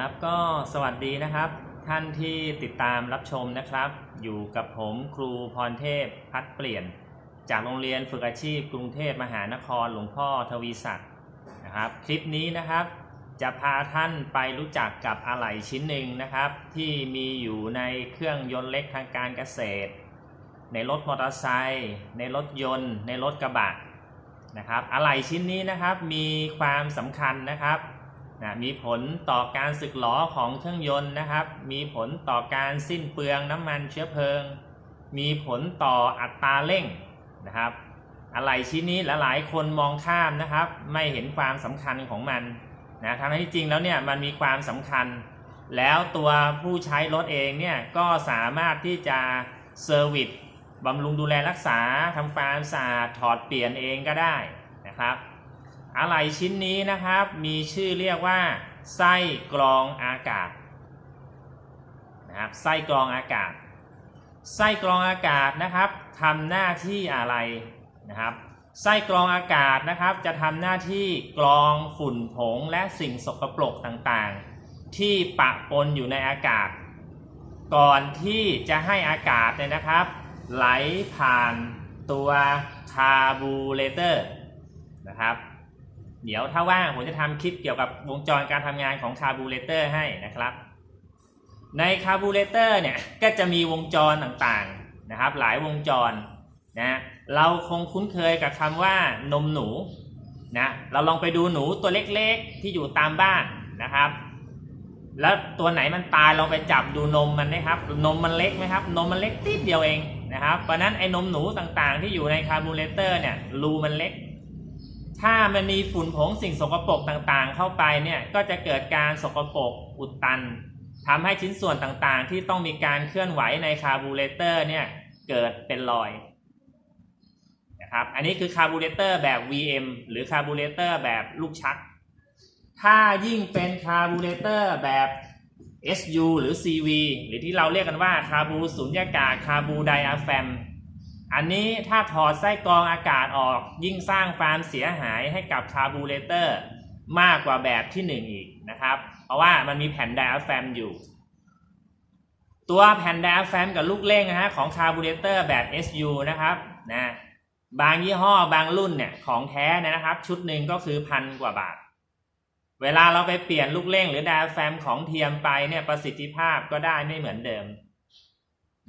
ครับก็สวัสดีนะครับ ท่านที่ติดตามรับชมนะครับ อยู่กับผมครูพรเทพพัดเปลี่ยน จากโรงเรียนฝึกอาชีพกรุงเทพมหานครหลวงพ่อทวีศักดิ์นะครับ คลิปนี้นะครับ จะพาท่านไปรู้จักกับอะไหล่ชิ้นหนึ่งนะครับ ที่มีอยู่ในเครื่องยนต์เล็กทางการเกษตร ในรถมอเตอร์ไซค์ในรถยนต์ ในรถกระบะนะครับอะไหล่ชิ้นนี้นะครับมีความสำคัญนะครับ นะมีผลต่อการสึกหรอของเครื่องยนต์นะครับ มีผลต่อการสิ้นเปลืองน้ำมันเชื้อเพลิง มีผลต่ออัตราเร่งนะครับ อะไรชิ้นนี้ลหลายคนมองข้ามนะครับ ไม่เห็นความสำคัญของมันนะทั้งที่จริงแล้วเนี่ยมันมีความสำคัญ แล้วตัวผู้ใช้รถเองเนี่ยก็สามารถที่จะเซอร์วิสบำรุงดูแลรักษาทำความสะอาดถอดเปลี่ยนเองก็ได้นะครับ อะไหล่ชิ้นนี้นะครับ มีชื่อเรียกว่า ไส้กรองอากาศนะครับไส้กรองอากาศ ไส้กรองอากาศนะครับทำหน้าที่อะไรนะครับไส้กรองอากาศนะครับจะทำหน้าที่กรองฝุ่นผงและสิ่งสกปรกต่างๆ ที่ปะปนอยู่ในอากาศ ก่อนที่จะให้อากาศเนี่ยนะครับ ไหลผ่านตัวคาร์บูเรเตอร์นะครับ เดี๋ยวถ้าว่างผมจะทำคลิปเกี่ยวกับวงจรการทำงานของคาร์บูเรเตอร์ให้นะครับ ในคาร์บูเรเตอร์เนี่ยก็จะมีวงจรต่างๆนะครับ หลายวงจรนะเราคงคุ้นเคยกับคำว่านมหนูนะเราลองไปดูหนูตัวเล็กๆ ที่อยู่ตามบ้านนะครับ แล้วตัวไหนมันตายลองไปจับดูนมมันนะครับ นมมันเล็กไหมครับ นมมันเล็กติดเดียวเองนะครับเพราะนั้นไอ้นมหนูต่างๆ ที่อยู่ในคาร์บูเรเตอร์เนี่ยรูมันเล็ก ถ้ามันมีฝุ่นผงสิ่งสกปรกต่างๆ เข้าไปเนี่ยก็จะเกิดการสกปรกอุดตันทำให้ชิ้นส่วนต่างๆ ที่ต้องมีการเคลื่อนไหวในคาร์บูเรเตอร์เนี่ยเกิดเป็นรอยนะครับอันนี้คือคาร์บูเรเตอร์แบบ VM หรือคาร์บูเรเตอร์แบบลูกชัก ถ้ายิ่งเป็นคาร์บูเรเตอร์แบบ SU หรือ CV หรือที่เราเรียกกันว่าคาร์บูสุญญากาศคาร์บูไดอะแฟม อันนี้ถ้าถอดไส้กรองอากาศออกยิ่งสร้างความเสียหายให้กับคาร์บูเรเตอร์มากกว่าแบบที่ 1 อีกนะครับ เพราะว่ามันมีแผ่นไดอะแฟมอยู่ ตัวแผ่นไดอะแฟมกับลูกเร่งนะฮะของคาร์บูเรเตอร์แบบ SU นะครับนะบางยี่ห้อบางรุ่นเนี่ยของแท้นะครับ ชุดหนึ่งก็คือพันกว่าบาท เวลาเราไปเปลี่ยนลูกเร่งหรือไดอะแฟมของเทียมไปเนี่ยประสิทธิภาพก็ได้ไม่เหมือนเดิม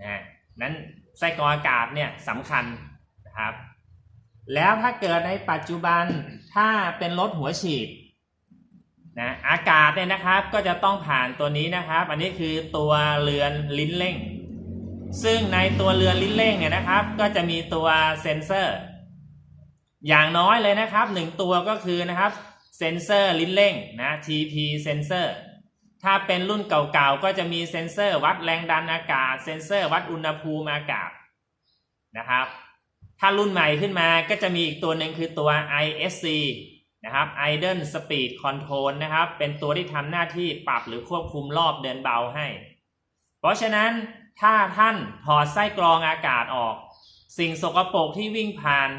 นะนั้น ไส้กรองอากาศเนี่ยสำคัญนะครับ แล้วถ้าเกิดในปัจจุบันถ้าเป็นรถหัวฉีดนะอากาศเนี่ยนะครับก็จะต้องผ่านตัวนี้นะครับ อันนี้คือตัวเรือนลิ้นเร่ง ซึ่งในตัวเรือนลิ้นเร่งเนี่ยนะครับ ก็จะมีตัวเซ็นเซอร์ อย่างน้อยเลยนะครับหนึ่งตัวก็คือนะครับเซ็นเซอร์ลิ้นเร่งนะ TP เซนเซอร์ ถ้าเป็นรุ่นเก่าๆก็จะมีเซ็นเซอร์วัดแรงดันอากาศ เซ็นเซอร์วัดอุณหภูมิอากาศนะครับ ถ้ารุ่นใหม่ขึ้นมาก็จะมีอีกตัวหนึ่งคือตัว ISC นะครับ Idle Speed Control นะครับ เป็นตัวที่ทำหน้าที่ปรับหรือควบคุมรอบเดินเบาให้ เพราะฉะนั้นถ้าท่านถอดไส้กรองอากาศออก สิ่งสกปรกที่วิ่งผ่าน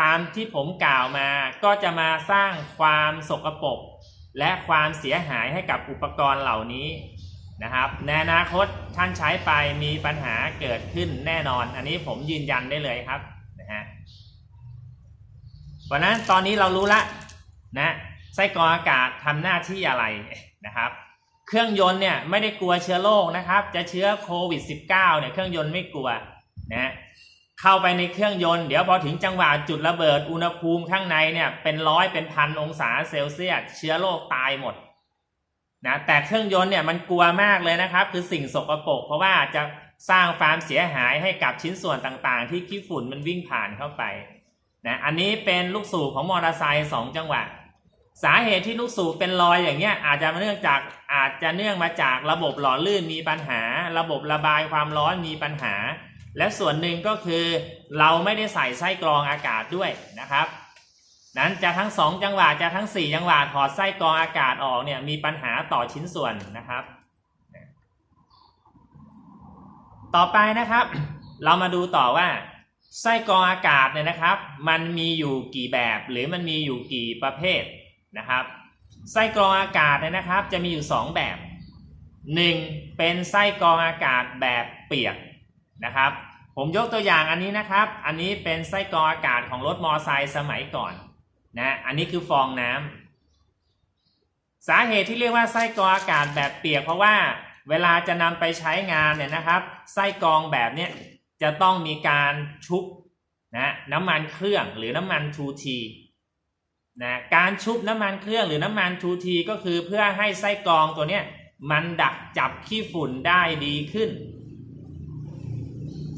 ตามที่ผมกล่าวมาก็จะมาสร้างความสกปรก และความเสียหายให้กับอุปกรณ์เหล่านี้นะครับในอนาคตท่านใช้ไปมีปัญหาเกิดขึ้นแน่นอน อันนี้ผมยืนยันได้เลยครับนะฮะเพราะนั้นตอนนี้เรารู้ละนะไส้กรองอากาศทำหน้าที่อะไรนะครับ เครื่องยนต์เนี่ยไม่ได้กลัวเชื้อโรคนะครับ จะเชื้อโควิด -19 เนี่ยเครื่องยนต์ไม่กลัวนะ เข้าไปในเครื่องยนต์เดี๋ยวพอถึงจังหวะจุดระเบิดอุณหภูมิข้างในเนี่ยเป็นร้อยเป็นพันองศาเซลเซียสเชื้อโรคตายหมดนะแต่เครื่องยนต์เนี่ยมันกลัวมากเลยนะครับ คือสิ่งสกปรกเพราะว่าจะสร้างความเสียหายให้กับชิ้นส่วนต่างๆ ที่ขี้ฝุ่นมันวิ่งผ่านเข้าไปนะอันนี้เป็นลูกสูบของมอเตอร์ไซค์สองจังหวะ สาเหตุที่ลูกสูบเป็นรอยอย่างเงี้ยอาจจะเนื่องจากอาจจะเนื่องมาจากระบบหล่อลื่นมีปัญหา ระบบระบายความร้อนมีปัญหา และส่วนหนึ่งก็คือเราไม่ได้ใส่ไส้กรองอากาศด้วยนะครับ นั้นจะทั้งสองจังหวะจะทั้งสี่จังหวะถอดไส้กรองอากาศออกเนี่ยมีปัญหาต่อชิ้นส่วนนะครับ ต่อไปนะครับ เรามาดูต่อว่าไส้กรองอากาศเนี่ยนะครับ มันมีอยู่กี่แบบหรือมันมีอยู่กี่ประเภทนะครับไส้กรองอากาศเนี่ยนะครับ จะมีอยู่ 2 แบบ 1. เป็นไส้กรองอากาศแบบเปียกนะครับ ผมยกตัวอย่างอันนี้นะครับ อันนี้เป็นไส้กรองอากาศของรถมอไซค์สมัยก่อนนะอันนี้คือฟองน้ำสาเหตุที่เรียกว่าไส้กรองอากาศแบบเปียก เพราะว่าเวลาจะนำไปใช้งานเนี่ยนะครับ ไส้กรองแบบเนี้ยจะต้องมีการชุบนะน้ำมันเครื่องหรือน้ำมันทูทีนะการชุบน้ำมันเครื่องหรือน้ำมันทูทีก็คือเพื่อให้ไส้กรองตัวเนี้ยมันดักจับขี้ฝุ่นได้ดีขึ้น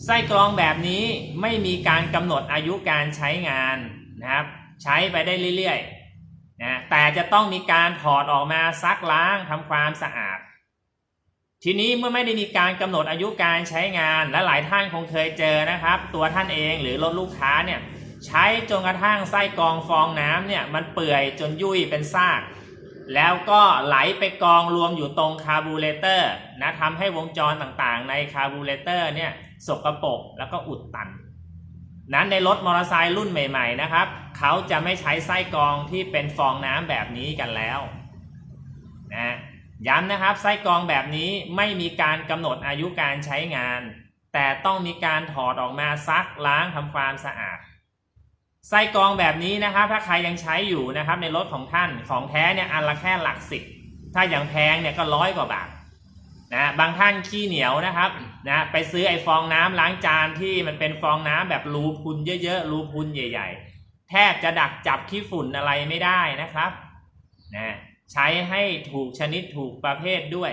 ไส้กรองแบบนี้ไม่มีการกำหนดอายุการใช้งานนะครับ ใช้ไปได้เรื่อยๆนะแต่จะต้องมีการถอดออกมาซักล้างทำความสะอาด ทีนี้เมื่อไม่ได้มีการกำหนดอายุการใช้งานและหลายท่านคงเคยเจอนะครับ ตัวท่านเองหรือรถลูกค้าเนี่ยใช้จนกระทั่งไส้กรองฟองน้ำเนี่ยมันเปื่อยจนยุ่ยเป็นซาก แล้วก็ไหลไปกองรวมอยู่ตรงคาร์บูเรเตอร์นะทำให้วงจรต่างๆ ในคาร์บูเรเตอร์เนี่ย สกรปรกแล้วก็อุดตัน นั้นในรถมอเตอร์ไซค์รุ่นใหม่ ๆ นะครับ เขาจะไม่ใช้ไส้กรองที่เป็นฟองน้ำแบบนี้กันแล้วนะย้ำนะครับไส้กรองแบบนี้ไม่มีการกำหนดอายุการใช้งาน แต่ต้องมีการถอดออกมาซักล้างทำความสะอาดไส้กรองแบบนี้นะครับ ถ้าใครยังใช้อยู่นะครับในรถของท่านของแท้เนี่ยอันละแค่หลักสิบถ้าอย่างแพงเนี่ยก็ร้อยกว่าบาท นะบางท่านขี้เหนียวนะครับนะไปซื้อไอ้ฟองน้ำล้างจานที่มันเป็นฟองน้ำแบบรูพุนเยอะๆรูพุนใหญ่ ๆ แทบจะดักจับขี้ฝุ่นอะไรไม่ได้นะครับนะใช้ให้ถูกชนิดถูกประเภทด้วย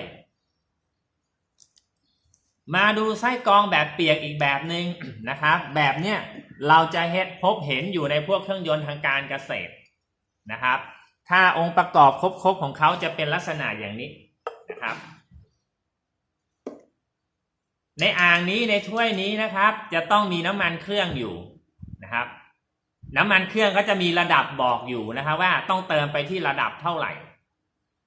มาดูไส้กรองแบบเปียกอีกแบบหนึ่งนะครับ แบบเนี้ยเราจะเห็นพบเห็นอยู่ในพวกเครื่องยนต์ทางการเกษตรนะครับ ถ้าองค์ประกอบครบๆของเขาจะเป็นลักษณะอย่างนี้นะครับ ในอ่างนี้ในถ้วยนี้นะครับ จะต้องมีน้ำมันเครื่องอยู่นะครับ น้ำมันเครื่องก็จะมีระดับบอกอยู่นะครับว่าต้องเติมไปที่ระดับเท่าไหร่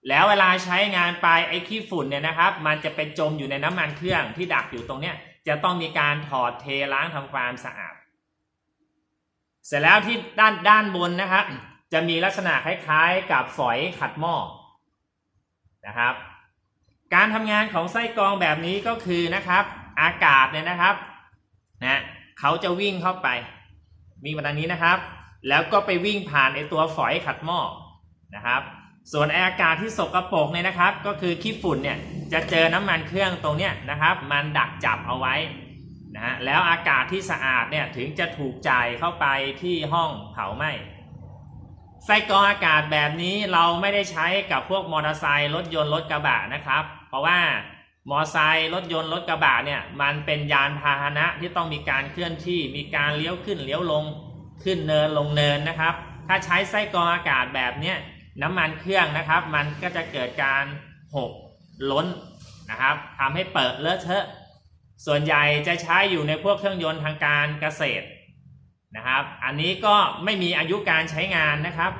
แล้วเวลาใช้งานไปไอ้ขี้ฝุ่นเนี่ยนะครับ มันจะไปจมอยู่ในน้ำมันเครื่องที่ดักอยู่ตรงเนี้ยจะต้องมีการถอดเทล้างทำความสะอาด เสร็จแล้วที่ด้านด้านบนนะครับ จะมีลักษณะคล้ายๆ กับฝอยขัดหม้อนะครับ การทำงานของไส้กรองแบบนี้ก็คือนะครับ อากาศเนี่ยนะครับนะเขาจะวิ่งเข้าไปวิ่งมาทางนี้นะครับ แล้วก็ไปวิ่งผ่านไอตัวฝอยขัดหม้อนะครับ ส่วนไออากาศที่สกรปรกเนี่ยนะครับ ก็คือขี้ฝุ่นเนี่ยจะเจอน้ำมันเครื่องตรงเนี้ยนะครับ มันดักจับเอาไว้นะฮะแล้วอากาศที่สะอาดเนี่ยถึงจะถูกจ่ายเข้าไปที่ห้องเผาไหม้ไส้กรองอากาศแบบนี้เราไม่ได้ใช้กับพวกมอเตอร์ไซค์รถยนต์รถกระบะนะครับ เพราะว่า มอไซค์รถยนต์รถกระบะเนี่ยมันเป็นยานพาหนะที่ต้องมีการเคลื่อนที่ มีการเลี้ยวขึ้นเลี้ยวลงขึ้นเนินลงเนินนะครับ ถ้าใช้ไส้กรองอากาศแบบเนี้ยน้ำมันเครื่องนะครับ มันก็จะเกิดการหกล้นนะครับทำให้เปิดเลอะเทอะ ส่วนใหญ่จะใช้อยู่ในพวกเครื่องยนต์ทางการเกษตรนะครับ อันนี้ก็ไม่มีอายุการใช้งานนะครับ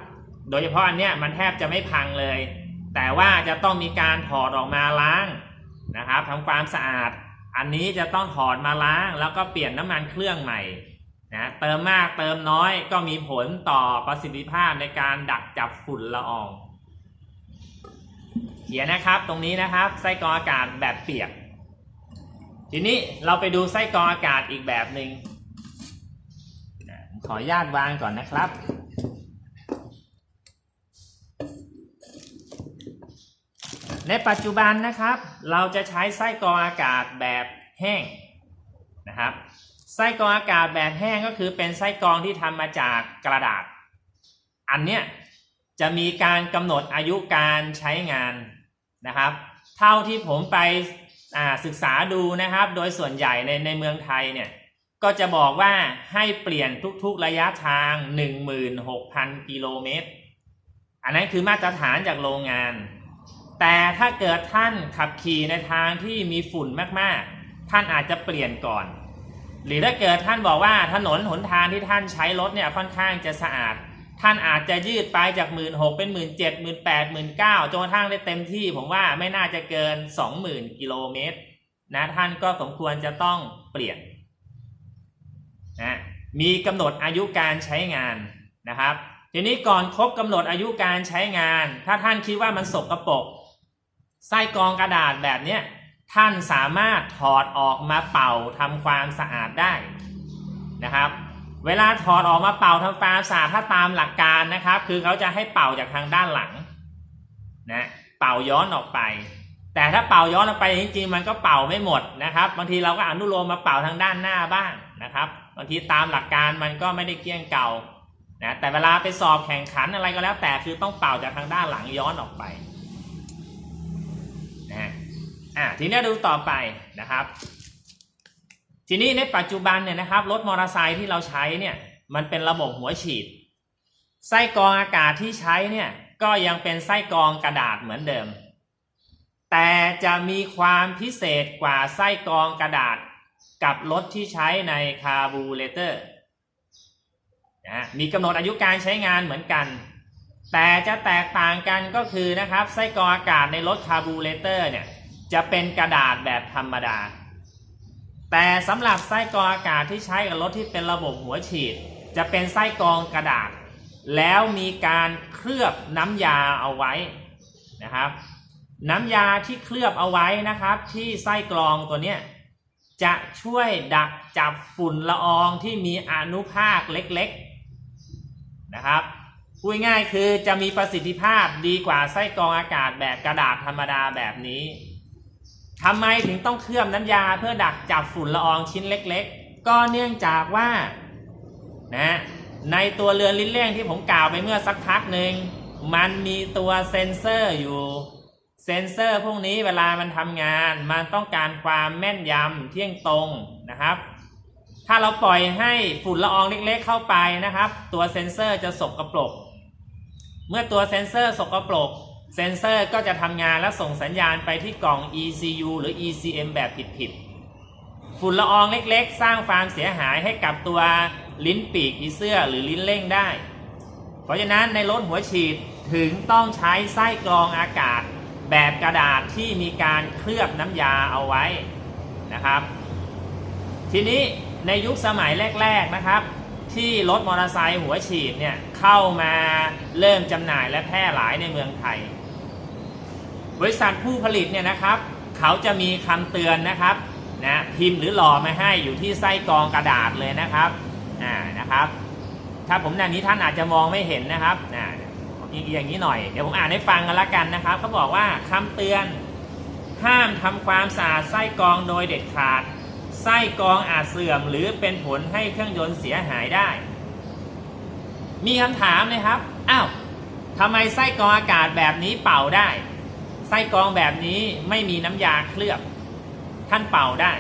โดยเฉพาะอันเนี้ยมันแทบจะไม่พังเลย แต่ว่าจะต้องมีการถอดออกมาล้าง นะครับทำความสะอาด อันนี้จะต้องถอดมาล้าง แล้วก็เปลี่ยนน้ำมันเครื่องใหม่นะเติมมากเติมน้อยก็มีผลต่อประสิทธิภาพในการดักจับฝุ่นละออง เขียนนะครับตรงนี้นะครับไส้กรองอากาศแบบเปียก ทีนี้เราไปดูไส้กรองอากาศอีกแบบหนึ่งขออนุญาตวางก่อนนะครับ ในปัจจุบันนะครับ เราจะใช้ไส้กรองอากาศแบบแห้งนะครับไส้กรองอากาศแบบแห้งก็คือเป็นไส้กรองที่ทำมาจากกระดาษ อันเนี้ยจะมีการกำหนดอายุการใช้งานนะครับ เท่าที่ผมไปศึกษาดูนะครับ โดยส่วนใหญ่ในในเมืองไทยเนี่ยก็จะบอกว่าให้เปลี่ยนทุกๆระยะทาง 16,000 กิโลเมตร อันนั้นคือมาตรฐานจากโรงงาน แต่ถ้าเกิดท่านขับขี่ในทางที่มีฝุ่นมากๆ ท่านอาจจะเปลี่ยนก่อน หรือถ้าเกิดท่านบอกว่าถนนหนทางที่ท่านใช้รถเนี่ยค่อนข้างจะสะอาด ท่านอาจจะยืดไปจากหมื่นหกเป็นหมื่นเจ็ดหมื่นแปดหมื่นเก้าจนกระทั่งได้เต็มที่ ผมว่าไม่น่าจะเกินสองหมื่นกิโลเมตรนะท่านก็สมควรจะต้องเปลี่ยนนะมีกำหนดอายุการใช้งานนะครับ ทีนี้ก่อนครบกำหนดอายุการใช้งาน ถ้าท่านคิดว่ามันสกรปรก ไส้กรองกระดาษแบบเนี้ยท่านสามารถถอดออกมาเป่าทำความสะอาดได้นะครับ เวลาถอดออกมาเป่าทำความสะอาดถ้าตามหลักการนะครับ คือเขาจะให้เป่าจากทางด้านหลังนะเป่าย้อนออกไป แต่ถ้าเป่าย้อนออกไปจริงๆมันก็เป่าไม่หมดนะครับ บางทีเราก็อนุโลมมาเป่าทางด้านหน้าบ้างนะครับบางทีตามหลักการมันก็ไม่ได้เกี้ยงเก่านะแต่เวลาไปสอบแข่งขันอะไรก็แล้วแต่คือต้องเป่าจากทางด้านหลังย้อนออกไป อะทีนี้ดูต่อไปนะครับ ทีนี้ในปัจจุบันเนี่ยนะครับรถมอเตอร์ไซค์ที่เราใช้เนี่ยมันเป็นระบบหัวฉีด ไส้กรองอากาศที่ใช้เนี่ยก็ยังเป็นไส้กรองกระดาษเหมือนเดิม แต่จะมีความพิเศษกว่าไส้กรองกระดาษกับรถที่ใช้ในคาร์บูเรเตอร์นะมีกำหนดอายุการใช้งานเหมือนกัน แต่จะแตกต่างกันก็คือนะครับไส้กรองอากาศในรถคาร์บูเรเตอร์เนี่ย จะเป็นกระดาษแบบธรรมดา แต่สำหรับไส้กรองอากาศที่ใช้กับรถที่เป็นระบบหัวฉีด จะเป็นไส้กรองกระดาษ แล้วมีการเคลือบน้ำยาเอาไว้นะครับ น้ำยาที่เคลือบเอาไว้นะครับ ที่ไส้กรองตัวเนี้ยจะช่วยดักจับฝุ่นละอองที่มีอนุภาคเล็กๆนะครับพูดง่ายคือจะมีประสิทธิภาพดีกว่าไส้กรองอากาศแบบกระดาษธรรมดาแบบนี้ ทำไมถึงต้องเคลือบน้ำยาเพื่อดักจับฝุ่นละอองชิ้นเล็ก ๆ ก็เนื่องจากว่านะในตัวเรือนลิ้นเล่งที่ผมกล่าวไปเมื่อสักพักหนึ่งมันมีตัวเซ็นเซอร์อยู่เซ็นเซอร์พวกนี้เวลามันทำงาน มันต้องการความแม่นยำเที่ยงตรงนะครับ ถ้าเราปล่อยให้ฝุ่นละอองเล็กๆเข้าไปนะครับ ตัวเซ็นเซอร์จะสกรปรกเมื่อตัวเซ็นเซอร์สกรปรก เซนเซอร์ก็จะทำงานและส่งสัญญาณไปที่กล่อง ECU หรือ ECM แบบผิดๆ ฝุ่นละอองเล็กๆ สร้างความเสียหายให้กับตัวลิ้นปีกอีเสื้อหรือลิ้นเล่งได้ เพราะฉะนั้นในรถหัวฉีดถึงต้องใช้ไส้กรองอากาศ แบบกระดาษที่มีการเคลือบน้ำยาเอาไว้นะครับ ทีนี้ในยุคสมัยแรก ๆนะครับ ที่รถมอเตอร์ไซค์หัวฉีดเนี่ยเข้ามาเริ่มจำหน่ายและแพร่หลายในเมืองไทย บริษัทผู้ผลิตเนี่ยนะครับ เขาจะมีคำเตือนนะครับนะพิมพ์หรือหล่อมาให้อยู่ที่ไส้กรองกระดาษเลยนะครับอ่านะครับ ถ้าผมอย่านี้ท่านอาจจะมองไม่เห็นนะครับอ่าอย่างนี้หน่อยเดี๋ยวผมอ่านให้ฟังกันละกันนะครับเขาบอกว่าคำเตือนห้ามทำความสะอาดไส้กรองโดยเด็ดขาดไส้กรองอาจเสื่อม หรือเป็นผลให้เครื่องยนต์เสียหายได้ มีคำถามเลยครับ อ้าวทำไมไส้กรองอากาศแบบนี้เป่าได้ ไส้กรองแบบนี้ไม่มีน้ำยาเคลือบท่านเป่าได้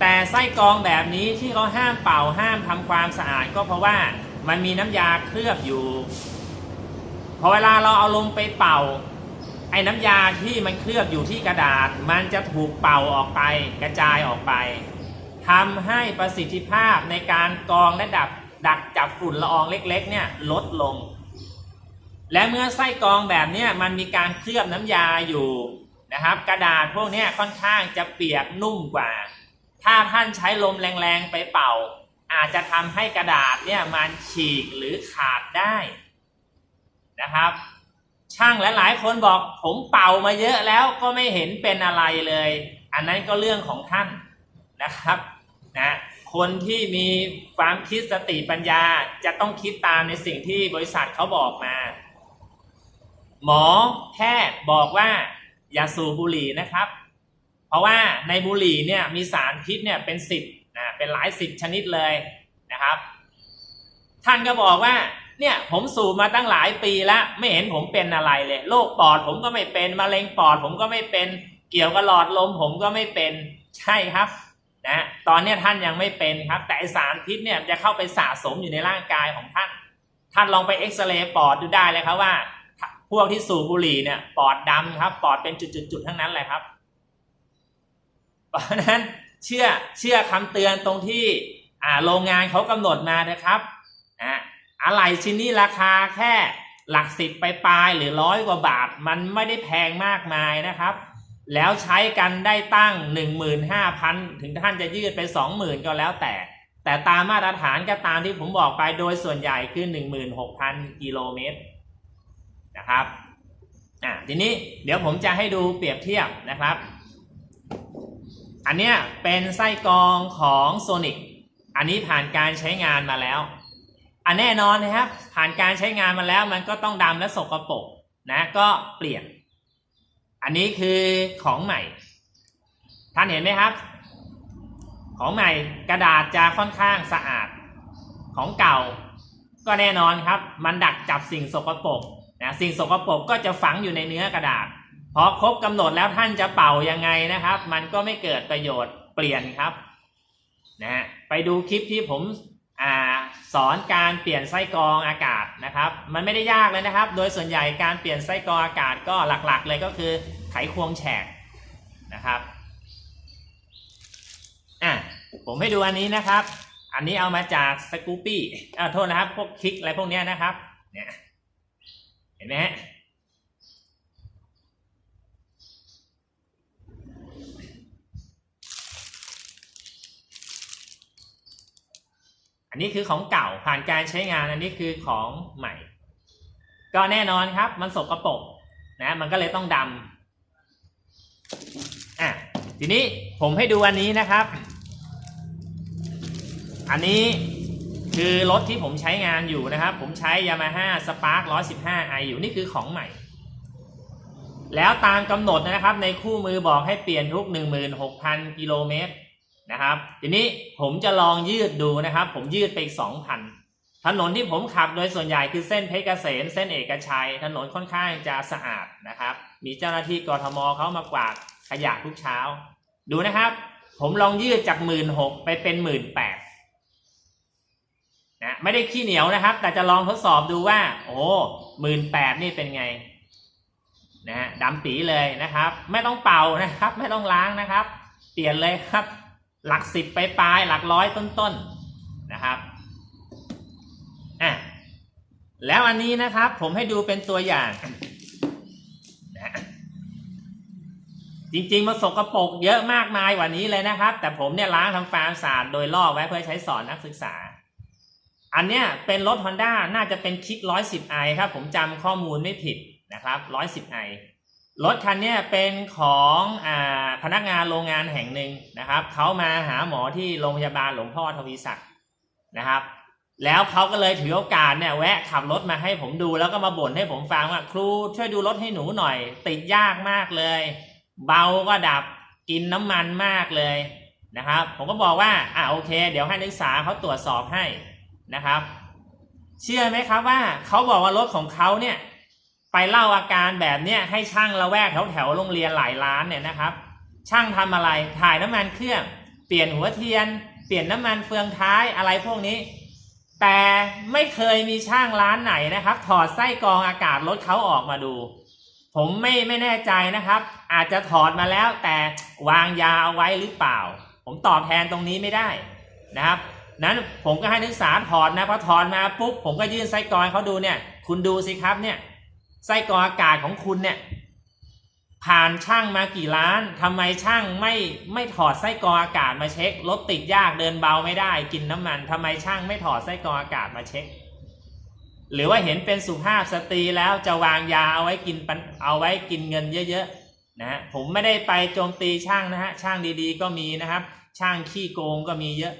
แต่ไส้กรองแบบนี้ที่เขาห้ามเป่าห้ามทำความสะอาดก็เพราะว่ามันมีน้ำยาเคลือบอยู่พอเวลาเราเอาลงไปเป่า ไอ้น้ำยาที่มันเคลือบอยู่ที่กระดาษ มันจะถูกเป่าออกไปกระจายออกไปทำให้ประสิทธิภาพในการกรองและดับดักจับฝุ่นละอองเล็ก ๆ เนี่ยลดลง และเมื่อไส้กรองแบบนี้มันมีการเคลือบน้ำยาอยู่นะครับ กระดาษพวกนี้ค่อนข้างจะเปียกนุ่มกว่า ถ้าท่านใช้ลมแรงๆไปเป่า อาจจะทำให้กระดาษเนี่ยมันฉีกหรือขาดได้นะครับ ช่างหลายๆคนบอกผมเป่ามาเยอะแล้วก็ไม่เห็นเป็นอะไรเลย อันนั้นก็เรื่องของท่านนะครับนะคนที่มีความคิดสติปัญญาจะต้องคิดตามในสิ่งที่บริษัทเขาบอกมา หมอแพทย์บอกว่าอย่าสูบบุหรี่นะครับ เพราะว่าในบุหรี่เนี่ยมีสารพิษเนี่ยเป็นสิบนะเป็นหลายสิบชนิดเลยนะครับ ท่านก็บอกว่าเนี่ยผมสูบมาตั้งหลายปีแล้วไม่เห็นผมเป็นอะไรเลยโรคปอดผมก็ไม่เป็นมะเร็งปอดผมก็ไม่เป็น เกี่ยวกับหลอดลมผมก็ไม่เป็นใช่ครับนะตอนนี้ท่านยังไม่เป็นครับ แต่สารพิษเนี่ยจะเข้าไปสะสมอยู่ในร่างกายของท่าน ท่านลองไปเอ็กซเรย์ปอดดูได้เลยครับว่า พวกที่สูบบุหรี่เนี่ยปอดดำครับ ปอดเป็นจุดๆๆทั้งนั้นเลยครับเพราะฉะนั้นเชื่อเชื่อคำเตือนตรงที่อ่าโรงงานเขากำหนดมานะครับอ่าอะไรชิ้นนี้ราคาแค่หลักสิบไปปลายหรือร้อยกว่าบาท มันไม่ได้แพงมากมายนะครับ แล้วใช้กันได้ตั้งหนึ่งหมื่นห้าพันถึงท่านจะยืดไปสองหมื่นก็แล้วแต่ แต่ตามมาตรฐานก็ตามที่ผมบอกไปโดยส่วนใหญ่คือ 16,000 กิโลเมตร นะครับอะทีนี้เดี๋ยวผมจะให้ดูเปรียบเทียบนะครับ อันเนี้ยเป็นไส้กรองของโซนิกอันนี้ผ่านการใช้งานมาแล้วอันแน่นอนนะครับ ผ่านการใช้งานมาแล้วมันก็ต้องดำและสกปรกนะก็เปลี่ยน อันนี้คือของใหม่ ท่านเห็นไหมครับ ของใหม่กระดาษจะค่อนข้างสะอาดของเก่า ก็แน่นอนครับ มันดักจับสิ่งสกปรก นะสิ่งสกปรกก็จะฝังอยู่ในเนื้อกระดาษพอครบกำหนดแล้วท่านจะเป่ายังไงนะครับ มันก็ไม่เกิดประโยชน์เปลี่ยนครับนะฮะไปดูคลิปที่ผมอ่าสอนการเปลี่ยนไส้กรองอากาศนะครับ มันไม่ได้ยากเลยนะครับ โดยส่วนใหญ่การเปลี่ยนไส้กรองอากาศก็หลักๆ เลยก็คือไขควงแฉกนะครับอะผมให้ดูอันนี้นะครับ อันนี้เอามาจากสกูปี้อ่าโทษนะครับพวกคลิกอะไรพวกเนี้ยนะครับเนี่ย ห็นไหมฮะอันนี้คือของเก่าผ่านการใช้งานอันนี้คือของใหม่ ก็แน่นอนครับ มันสกรปรกนะมันก็เลยต้องดำอะทีนี้ผมให้ดูอันนี้นะครับ อันนี้ คือรถที่ผมใช้งานอยู่นะครับ ผมใช้ Yamaha Spark 115i อยู่นี่คือของใหม่ แล้วตามกำหนดนะครับ ในคู่มือบอกให้เปลี่ยนทุก 16,000 กิโลเมตรนะครับ ทีนี้ผมจะลองยืดดูนะครับ ผมยืดไปอีก 2,000 ถนนที่ผมขับโดยส่วนใหญ่คือเส้นเพชรเกษม เส้นเอกชัย ถนนค่อนข้างจะสะอาดนะครับ มีเจ้าหน้าที่กทมเขามากวาดขยะทุกเช้า ดูนะครับ ผมลองยืดจาก 16,000ไปเป็น 18,000 นะไม่ได้ขี้เหนียวนะครับ แต่จะลองทดสอบดูว่า โอ้หมื่นแปดนี่เป็นไงนะฮะดำปีเลยนะครับ ไม่ต้องเป่านะครับ ไม่ต้องล้างนะครับ เปลี่ยนเลยครับ หลักสิบไปปลายหลักร้อยต้นๆนะครับอะแล้วอันนี้นะครับ ผมให้ดูเป็นตัวอย่างนะจริงๆมันสกรปรกเยอะมากมายกว่านี้เลยนะครับ แต่ผมเนี่ยล้างทำความสะอาดโดยรอบไว้เพื่อใช้สอนนักศึกษา อันเนี้ยเป็นรถ Honda น่าจะเป็นคิก 110i ครับผมจำข้อมูลไม่ผิดนะครับ 110i รถคันเนี้ยเป็นของอพนักงานโรงงานแห่งหนึ่งนะครับ เขามาหาหมอที่โรงพยาบาลหลวงพ่อทวีศักดิ์นะครับ แล้วเขาก็เลยถือโอกาสเนี่ยแวะขับรถมาให้ผมดูแล้วก็มาบ่นให้ผมฟังว่าครูช่วยดูรถให้หนูหน่อย ติดยากมากเลย เบาก็ดับกินน้ำมันมากเลยนะครับ ผมก็บอกว่าอ่าโอเค เดี๋ยวให้นักศึกษาเขาตรวจสอบให้ นะครับ เชื่อไหมครับว่าเขาบอกว่ารถของเขาเนี่ยไปเล่าอาการแบบเนี้ยให้ช่างละแวกแถวแถวๆโรงเรียนหลายร้านเนี่ยนะครับ ช่างทำอะไรถ่ายน้ำมันเครื่อง เปลี่ยนหัวเทียน เปลี่ยนน้ำมันเฟืองท้ายอะไรพวกนี้ แต่ไม่เคยมีช่างร้านไหนนะครับ ถอดไส้กรองอากาศรถเขาออกมาดู ผมไม่ไม่แน่ใจนะครับ อาจจะถอดมาแล้วแต่วางยาเอาไว้หรือเปล่า ผมตอบแทนตรงนี้ไม่ได้นะครับ นั้นผมก็ให้นักศึกษาถอดนะพอถอดมาปุ๊บผมก็ยื่นไส้กรองเขาดูเนี่ย คุณดูสิครับเนี่ยไส้กรองอากาศของคุณเนี่ย ผ่านช่างมากี่ล้านทำไมช่างไม่ไม่ถอดไส้กรองอากาศมาเช็ครถติดยากเดินเบาไม่ได้กินน้ำมันทำไมช่างไม่ถอดไส้กรองอากาศมาเช็ค หรือว่าเห็นเป็นสุภาพสตรีแล้วจะวางยาเอาไว้กินปันเอาไว้กินเงินเยอะๆนะฮะผมไม่ได้ไปโจมตีช่างนะฮะช่างดีๆ ก็มีนะครับ ช่างขี้โกงก็มีเยอะ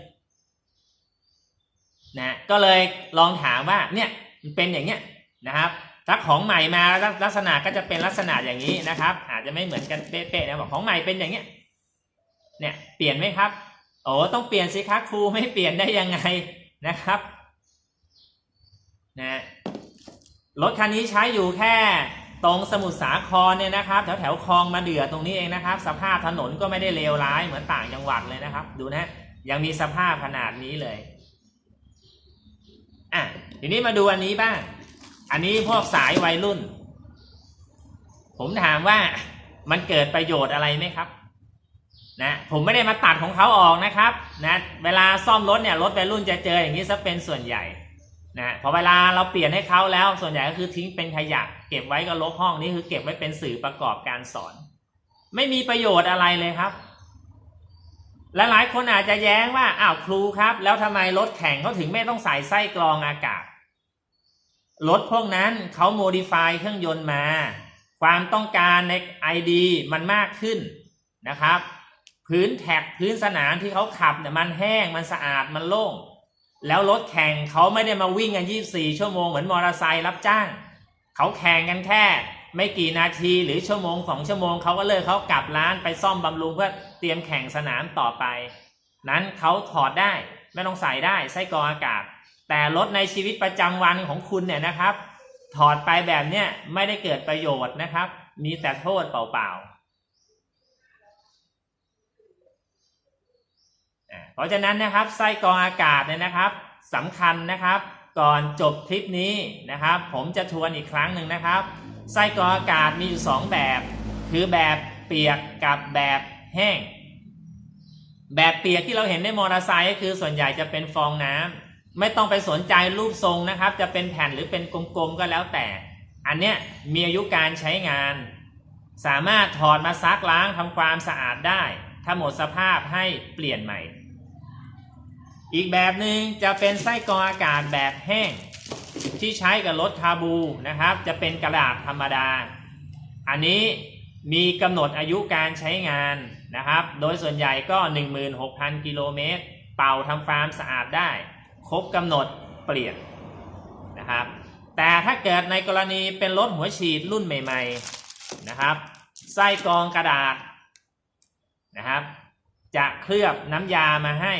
นะก็เลยลองถามว่าเนี่ยมันเป็นอย่างเนี้ยนะครับถ้าของใหม่มาลักลักษณะก็จะเป็นลักษณะอย่างนี้นะครับ อาจจะไม่เหมือนกันเป๊ะๆนะบอกของใหม่เป็นอย่างเนี้ยเนี่ยเปลี่ยนไหมครับโอ้ต้องเปลี่ยนสิครับครูไม่เปลี่ยนได้ยังไงนะครับนะรถคันนี้ใช้อยู่แค่ตรงสมุทรสาครเนี่ยนะครับแถวแถวคลองมาเดือตรงนี้เองนะครับ สภาพถนนก็ไม่ได้เลวร้ายเหมือนต่างจังหวัดเลยนะครับ ดูนะยังมีสภาพขนาดนี้เลย ทีนี้มาดูอันนี้บ้าง อันนี้พวกสายวัยรุ่น ผมถามว่ามันเกิดประโยชน์อะไรไหมครับ นะผมไม่ได้มาตัดของเขาออกนะครับนะเวลาซ่อมรถเนี่ยรถวัยรุ่นจะเจออย่างนี้ซะเป็นส่วนใหญ่นะพอเวลาเราเปลี่ยนให้เขาแล้วส่วนใหญ่ก็คือทิ้งเป็นขยะเก็บไว้ก็ลบห้องนี่คือเก็บไว้เป็นสื่อประกอบการสอน ไม่มีประโยชน์อะไรเลยครับและหลายคนอาจจะแย้งว่าอ้าวครูครับ แล้วทำไมรถแข่งเขาถึงไม่ต้องใส่ไส้กรองอากาศ รถพวกนั้นเขาโมดิฟายเครื่องยนต์มา ความต้องการใน ID มันมากขึ้นนะครับ พื้นแท็กพื้นสนามที่เขาขับเนี่ยมันแห้งมันสะอาดมันโล่ง แล้วรถแข่งเขาไม่ได้มาวิ่งกัน 24 ชั่วโมงเหมือนมอเตอร์ไซค์รับจ้าง เขาแข่งกันแค่ ไม่กี่นาทีหรือชั่วโมงสองชั่วโมงเขาก็เลิกเขากลับร้านไปซ่อมบำรุงเพื่อเตรียมแข่งสนามต่อไป นั้นเขาถอดได้ไม่ต้องใส่ได้ไส้กรองอากาศ แต่รถในชีวิตประจำวันของคุณเนี่ยนะครับ ถอดไปแบบเนี้ยไม่ได้เกิดประโยชน์นะครับ มีแต่โทษเปล่าๆอ่าเพราะฉะนั้นนะครับไส้กรองอากาศเนี่ยนะครับสำคัญนะครับ ก่อนจบคลิปนี้นะครับ ผมจะทวนอีกครั้งหนึ่งนะครับไส้กรองอากาศมีอยู่สองแบบ คือแบบเปียกกับแบบแห้ง แบบเปียกที่เราเห็นในมอเตอร์ไซค์ก็คือส่วนใหญ่จะเป็นฟองน้ำ ไม่ต้องไปสนใจรูปทรงนะครับ จะเป็นแผ่นหรือเป็นกลมๆก็แล้วแต่ อันเนี้ยมีอายุการใช้งาน สามารถถอดมาซักล้างทำความสะอาดได้ ถ้าหมดสภาพให้เปลี่ยนใหม่ อีกแบบหนึ่งจะเป็นไส้กรองอากาศแบบแห้ง ที่ใช้กับรถคาบูนะครับ จะเป็นกระดาษธรรมดา อันนี้มีกำหนดอายุการใช้งานนะครับ โดยส่วนใหญ่ก็ 16,000 กิโลเมตร เป่าทำความสะอาดได้ ครบกำหนดเปลี่ยนนะครับแต่ถ้าเกิดในกรณีเป็นรถหัวฉีดรุ่นใหม่ ๆนะครับ ไส้กรองกระดาษนะครับ จะเคลือบน้ำยามาให้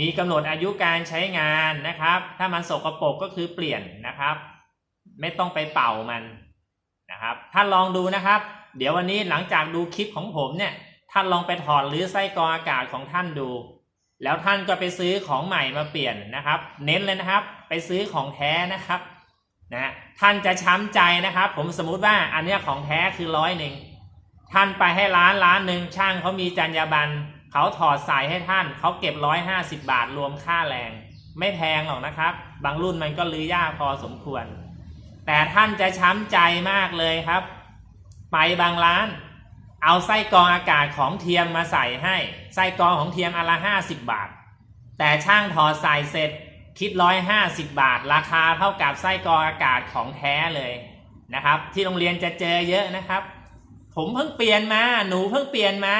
มีกำหนดอายุการใช้งานนะครับ ถ้ามันสกรปรกก็คือเปลี่ยนนะครับ ไม่ต้องไปเป่ามันนะครับท่านลองดูนะครับ เดี๋ยววันนี้หลังจากดูคลิปของผมเนี่ยท่านลองไปถอดหรือไส้กรองอากาศของท่านดู แล้วท่านก็ไปซื้อของใหม่มาเปลี่ยนนะครับ เน้นเลยนะครับ ไปซื้อของแท้นะครับนะท่านจะช้ำใจนะครับ ผมสมมุติว่าอันเนี้ยของแท้คือร้อยหนึ่งท่านไปให้ร้านร้านหนึ่งช่างเขามีจรรยาบรรณเขาถอดสายให้ท่านเขาเก็บร้อยห้าสิบาทรวมค่าแรง ไม่แพงหรอกนะครับ บางรุ่นมันก็ลือยากพอสมควร แต่ท่านจะช้ำใจมากเลยครับ ไปบางร้าน เอาไส้กรองอากาศของเทียมมาใส่ให้ ไส้กรองของเทียมอันละห้าสิบบาท แต่ช่างถอดใส่เสร็จคิดร้อยห้าสิบบาท ราคาเท่ากับไส้กรองอากาศของแท้เลยนะครับ ที่โรงเรียนจะเจอเยอะนะครับ ผมเพิ่งเปลี่ยนมา หนูเพิ่งเปลี่ยนมา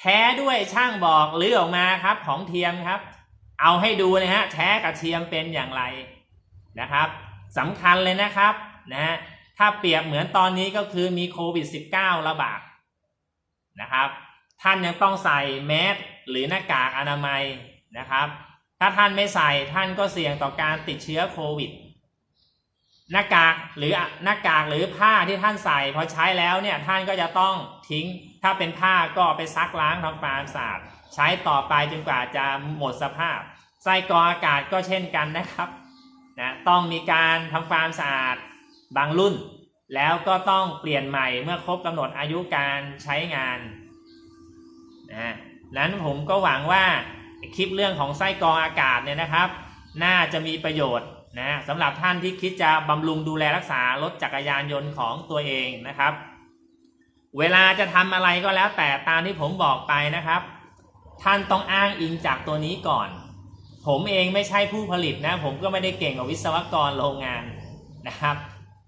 แท้ด้วยช่างบอกหรือออกมาครับของเทียมครับ เอาให้ดูนะฮะแท้กับเทียมเป็นอย่างไรนะครับสำคัญเลยนะครับนะฮะถ้าเปรียบเหมือนตอนนี้ก็คือมีโควิด -19 ระบาด นะครับ ท่านยังต้องใส่แมสหรือหน้ากากอนามัยนะครับ ถ้าท่านไม่ใส่ท่านก็เสี่ยงต่อการติดเชื้อโควิด หน้ากากหรือหน้ากากหรือผ้าที่ท่านใส่พอใช้แล้วเนี่ยท่านก็จะต้องทิ้ง ถ้าเป็นผ้าก็ไปซักล้างทำความสะอาดใช้ต่อไปจนกว่าจะหมดสภาพไส้กรองอากาศก็เช่นกันนะครับนะต้องมีการทำความสะอาดบางรุ่น แล้วก็ต้องเปลี่ยนใหม่เมื่อครบกำหนดอายุการใช้งานนะนั้นผมก็หวังว่าคลิปเรื่องของไส้กรองอากาศเนี่ยนะครับ น่าจะมีประโยชน์นะสำหรับท่านที่คิดจะบำรุงดูแลรักษารถจักรยานยนต์ของตัวเองนะครับ เวลาจะทำอะไรก็แล้วแต่ตามที่ผมบอกไปนะครับ ท่านต้องอ้างอิงจากตัวนี้ก่อน ผมเองไม่ใช่ผู้ผลิตนะ ผมก็ไม่ได้เก่งกว่าวิศวกรโรงงานนะครับ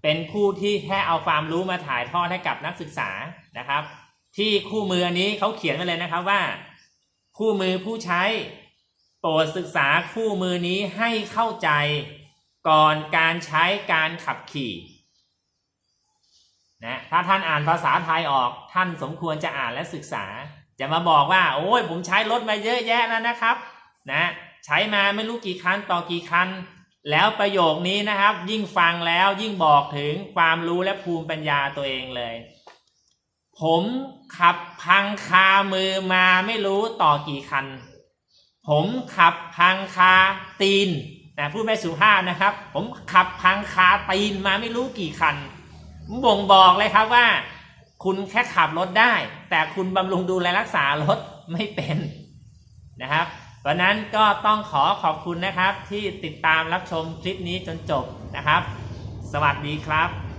เป็นผู้ที่แค่เอาความรู้มาถ่ายทอดให้กับนักศึกษานะครับ ที่คู่มืออันนี้เขาเขียนไว้เลยนะครับว่า คู่มือผู้ใช้โปรดศึกษาคู่มือนี้ให้เข้าใจก่อนการใช้การขับขี่นะถ้าท่านอ่านภาษาไทยออกท่านสมควรจะอ่านและศึกษา จะมาบอกว่า โอ้ยผมใช้รถมาเยอะแยะแล้วนะครับ นะ ใช้มาไม่รู้กี่คันต่อกี่คัน แล้วประโยคนี้นะครับ ยิ่งฟังแล้วยิ่งบอกถึงความรู้และภูมิปัญญาตัวเองเลย ผมขับพังคามือมาไม่รู้ต่อกี่คัน ผมขับพังคาตีนนะพูดไม่สุภาพนะครับ ผมขับพังคาตีนมาไม่รู้กี่คันบ่งบอกเลยครับว่า คุณแค่ขับรถได้ แต่คุณบำรุงดูแลรักษารถไม่เป็นนะครับ วันนั้นก็ต้องขอขอบคุณนะครับที่ติดตามรับชมคลิปนี้จนจบนะครับ สวัสดีครับ